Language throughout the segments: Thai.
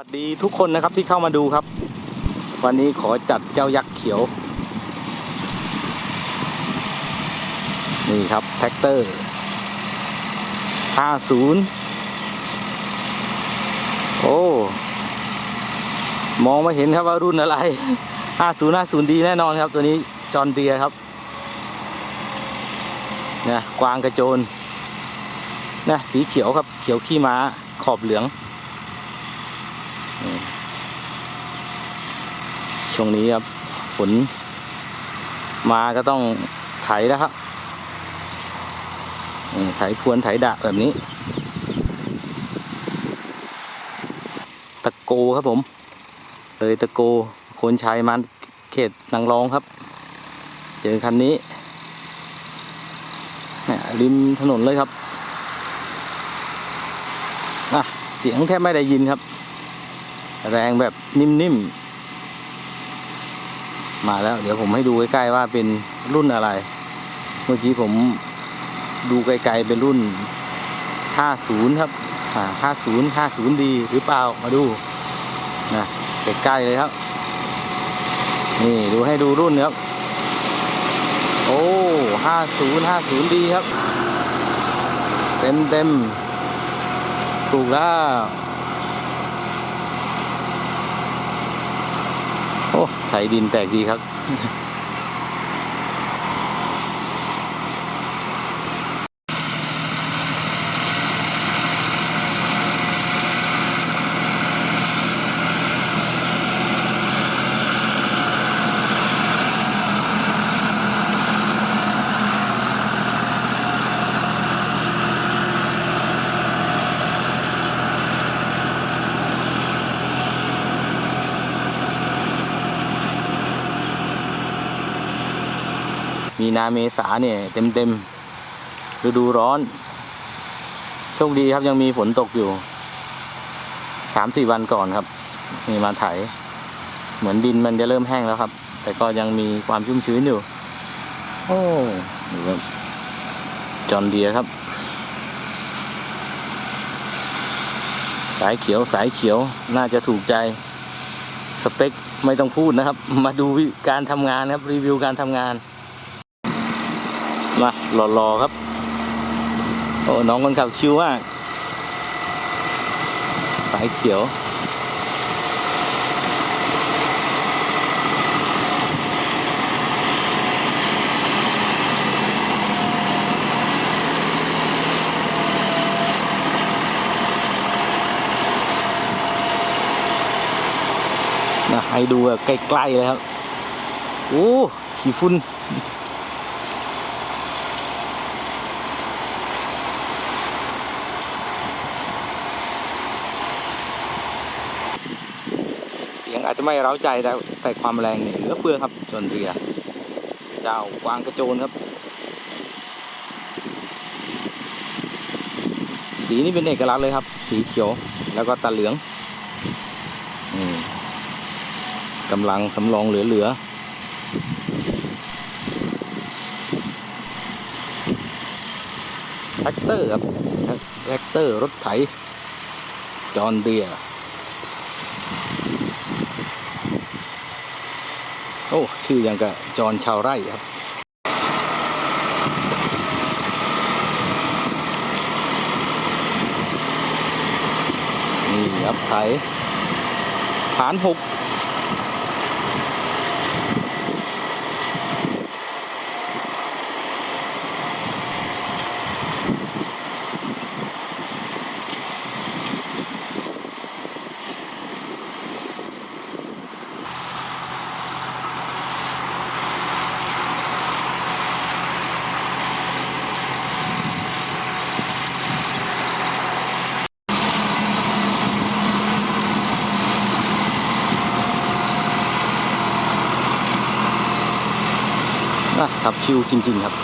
วัสดีทุกคนนะครับที่เข้ามาดูครับ วันนี้ขอจัดเจ้ายักษ์เขียว นี่ครับ แท็กเตอร์ 50 โอ้ มองไม่เห็นครับว่ารุ่นอะไร 50 50 ดีแน่นอนครับ ตัวนี้จอห์นเดียครับนะกวางกระโจนนะสีเขียวครับ เขียวขี้ม้าขอบเหลือง ช่วงนี้ครับฝนมาก็ต้องไถแล้วครับไถพวนไถดะแบบนี้ ตะโกครับผม เลยตะโกโคนชัยมาเขตนางรองครับ เจอคันนี้ริมถนนเลยครับอะเสียงแทบไม่ได้ยินครับ แรงแบบนิ่มๆ มาแล้ว เดี๋ยวผมให้ดูใกล้ๆว่าเป็นรุ่นอะไร เมื่อกี้ผมดูไกลๆเป็นรุ่น 50 ครับ อ่า 50 50ดีหรือเปล่า มาดูนะใกล้ๆเลยครับ นี่ดูให้ดูรุ่นครับ โอ้ 50 50ดีครับ เต็มเต็มๆถูกแล้ว โอ้ไถดินแตกดีครับ มีนาเมษาเนี่ยเต็มเต็มๆฤดูร้อน โชคดีครับยังมีฝนตกอยู่สามสี่วันก่อนครับนี่มาไถ เหมือนดินมันจะเริ่มแห้งแล้วครับ แต่ก็ยังมีความชุ่มชื้นอยู่ โอ้นี่ครับจอนเดียครับ สายเขียวสายเขียวน่าจะถูกใจ สเปคไม่ต้องพูดนะครับ มาดูการทำงานครับ รีวิวการทำงาน หล่อๆครับ โอ้น้องคนขับชิวมาก สายเขียวนะให้ดูแบบใกล้ๆเลยครับ โอ้ ขี้ฝุ่น เสียงอา จจะไม่เร้าใจแต่แต่ความแรงเนี่ยเหลือเฟือครับจนเรียเจ้ากวางกระโจนครับ สีนี่เป็นเอกลักษณ์เลยครับ สีเขียวแล้วก็ตาเหลืองอกำลังสำรองเหลือๆแท็กเตอร์ครับแท็กเตอร์รถไถ จอนเดีย โอ้ ชื่อยังกะจอห์นชาวไร่ครับ นี่ครับไถฐานหก นะครับชิวจริง ๆ ครับ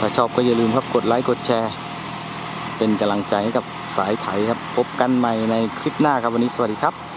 ถ้าชอบก็อย่าลืมครับกดไลค์กดแชร์ เป็นกำลังใจให้กับสายไถครับ พบกันใหม่ในคลิปหน้าครับวันนี้สวัสดีครับ